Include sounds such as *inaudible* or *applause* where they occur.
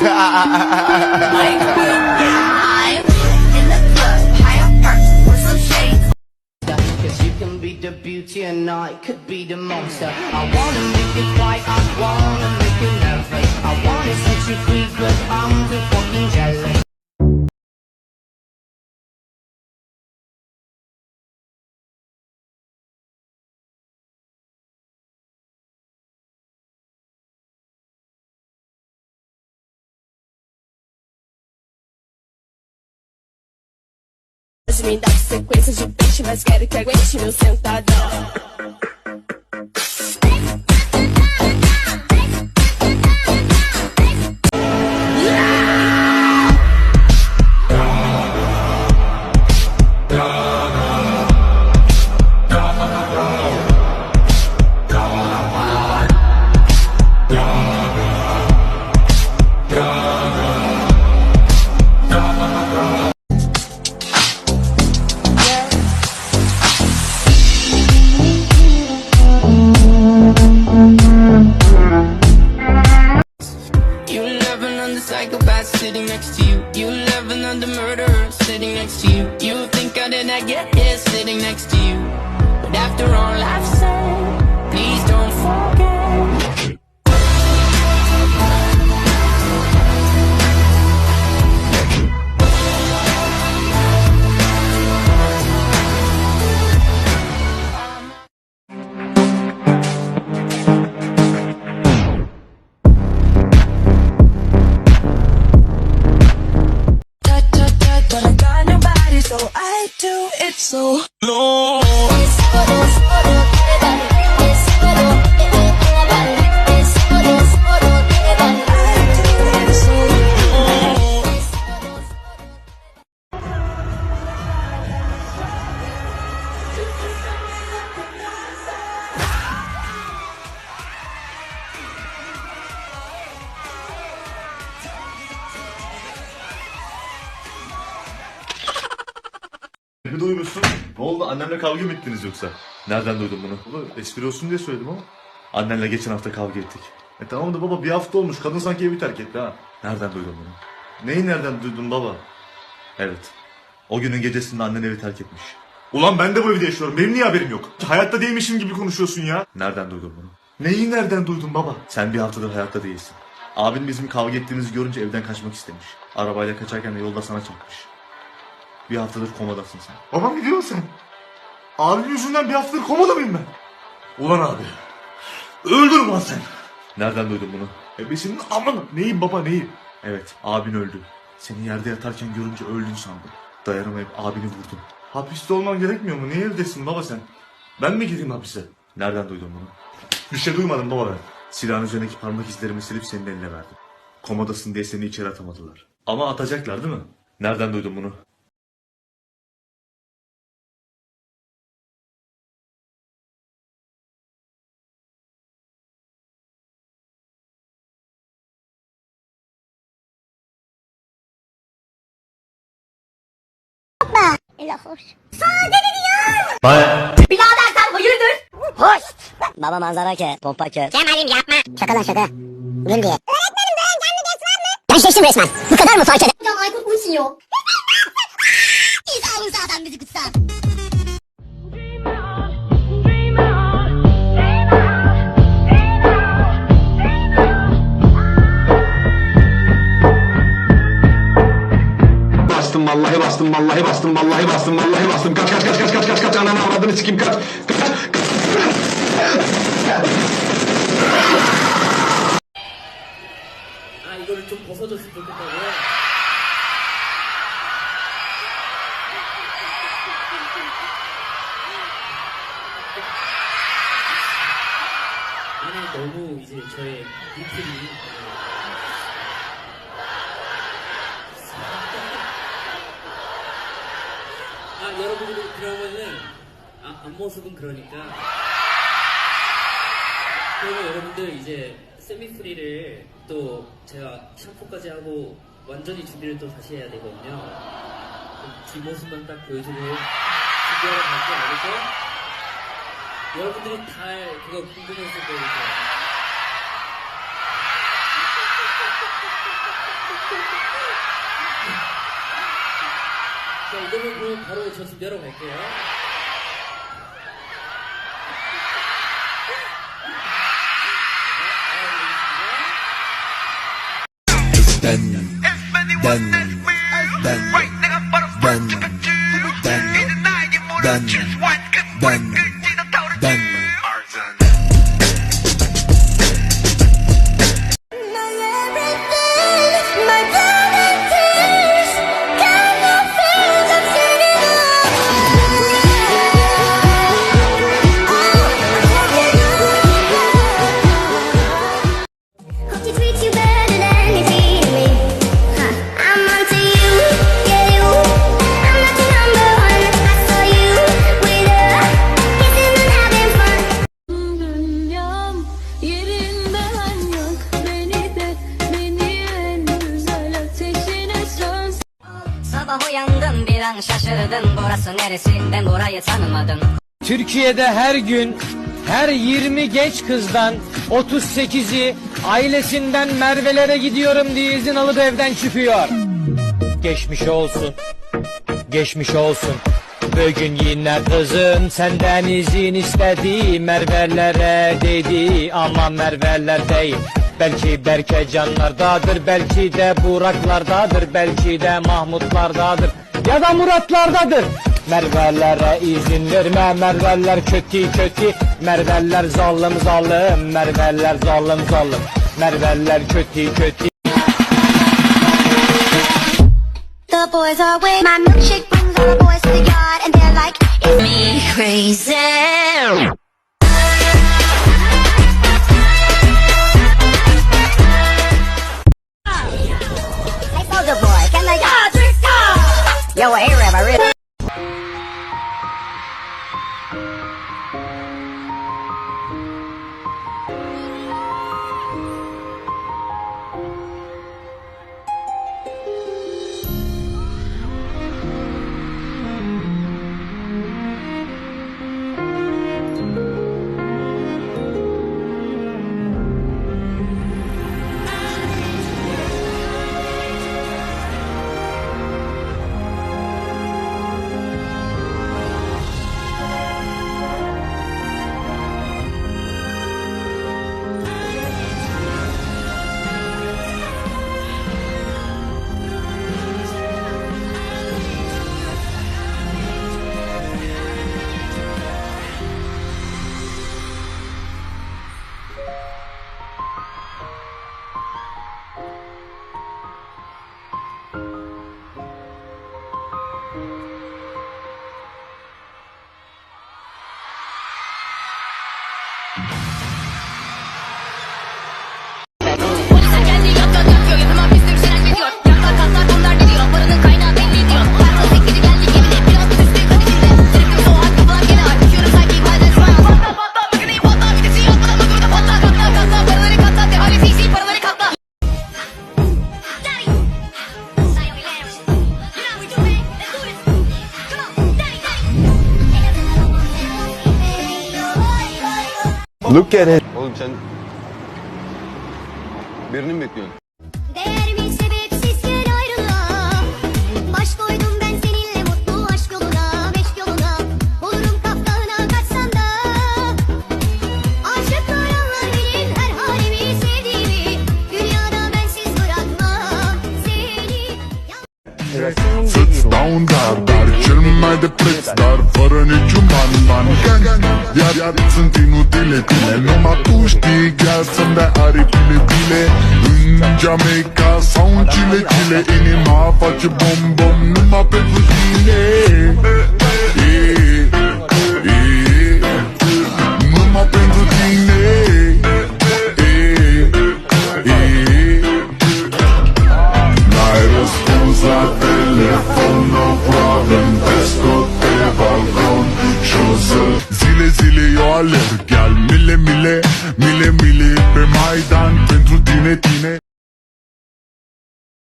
*laughs* the club, high up perks with some shades. Cause you can be the beauty and I could be the monster. I wanna make you quiet, I wanna make you nervous I wanna set you free but I'm too fucking jealous me dar sequência de peixe, mas quero que aguente meu sentadão. So I do it so low. Annemle kavga mı ettiniz yoksa? Nereden duydun bunu? Baba espri olsun diye söyledim ama. Annenle geçen hafta kavga ettik. E tamam da baba bir hafta olmuş. Kadın sanki evi terk etti ha. Nereden duydun bunu? Neyi nereden duydun baba? Evet. O günün gecesinde annen evi terk etmiş. Ulan ben de bu evde yaşıyorum. Benim niye haberim yok? Hayatta değilmişim gibi konuşuyorsun ya. Nereden duydun bunu? Neyi nereden duydun baba? Sen bir haftadır hayatta değilsin. Abin bizim kavga ettiğimizi görünce evden kaçmak istemiş. Arabayla kaçarken de yolda sana çarpmış. Bir haftadır komadasın sen. Babam gidiyor sen. Abim yüzünden bir haftadır komada mıyım ben? Ulan abi. Öldür lan sen. Nereden duydun bunu? Ebesinin aman. Neyi baba neyi? Evet abin öldü. Seni yerde yatarken görünce öldün sandım. Dayanamayıp abini vurdum. Hapiste olman gerekmiyor mu? Niye evdesin baba sen? Ben mi gireyim hapise? Nereden duydun bunu? Bir şey duymadım baba ben. Silahın üzerindeki parmak izlerimi silip senin eline verdim. Komadasın diye seni içeri atamadılar. Ama atacaklar değil mi? Nereden duydun bunu? Ela hoş. Sade diyor. Birader sen hayırdır? Hoş. Baba manzara ke, pompa ke. Kemal'im yapma. Şaka lan şaka. Gül diye. Öğretmenim böyle canlı ders var mı? Ben şaştım resmen. Bu kadar mı fark eder? Hocam Aykut uçuyor. Vallahi bastım vallahi bastım vallahi bastım vallahi bastım kaç kaç kaç kaç kaç kaç kaç ananı avradını sikim kaç kaç kaç 아 이거를 좀 벗어줬으면 좋겠다고요? 아니 너무 이제 저의 리플이 아 여러분들 그러면은 아, 앞모습은 그러니까 그러면 여러분들 이제 세미프리를 또 제가 샴푸까지 하고 완전히 준비를 또 다시 해야 되거든요. 뒷모습만 딱 보여주고 준비하러 갈게 알겠죠? 여러분들이 다 그거 궁금했을 거예요. 자, 이거는 그 바로 저좀 열어볼게요. 단, 단, 단, 단, 단, 단, neresi ben burayı tanımadım Türkiye'de her gün her 20 genç kızdan 38'i ailesinden Merve'lere gidiyorum diye izin alıp evden çıkıyor. Geçmiş olsun. Geçmiş olsun. Bugün yine kızım senden izin istedi Merve'lere dedi ama Merve'ler değil Belki Berke canlardadır belki de Buraklardadır belki de Mahmutlardadır ya da Muratlardadır Merve'lere izin verme Merve'ler kötü kötü. Merve'ler zalim zalim. Merve'ler zalim zalim. Merve'ler kötü kötü. The boys are way my milkshake brings all the boys to the yard and they're like, it's me crazy. Hey soldier boy can I Yo Look at it. Oğlum sen birini mi bekliyorsun? Değer mi sebepsizken ayrılığa Baş koydum ben seninle mutlu aşk yoluna Meşk yoluna. Olurum kaptağına kaçsan da. Aşık olanlar bilir her halimi sevdiğimi. Dünyada bensiz bırakmam seni. Down det plats där För en man man Iar, iar sunt inutile tine. Numai tu știi chiar să-mi dai aripile tine În Jamaica sau în Chile, Chile Inima face bom-bom numai pentru tine. E, e, e, Numai pentru tine.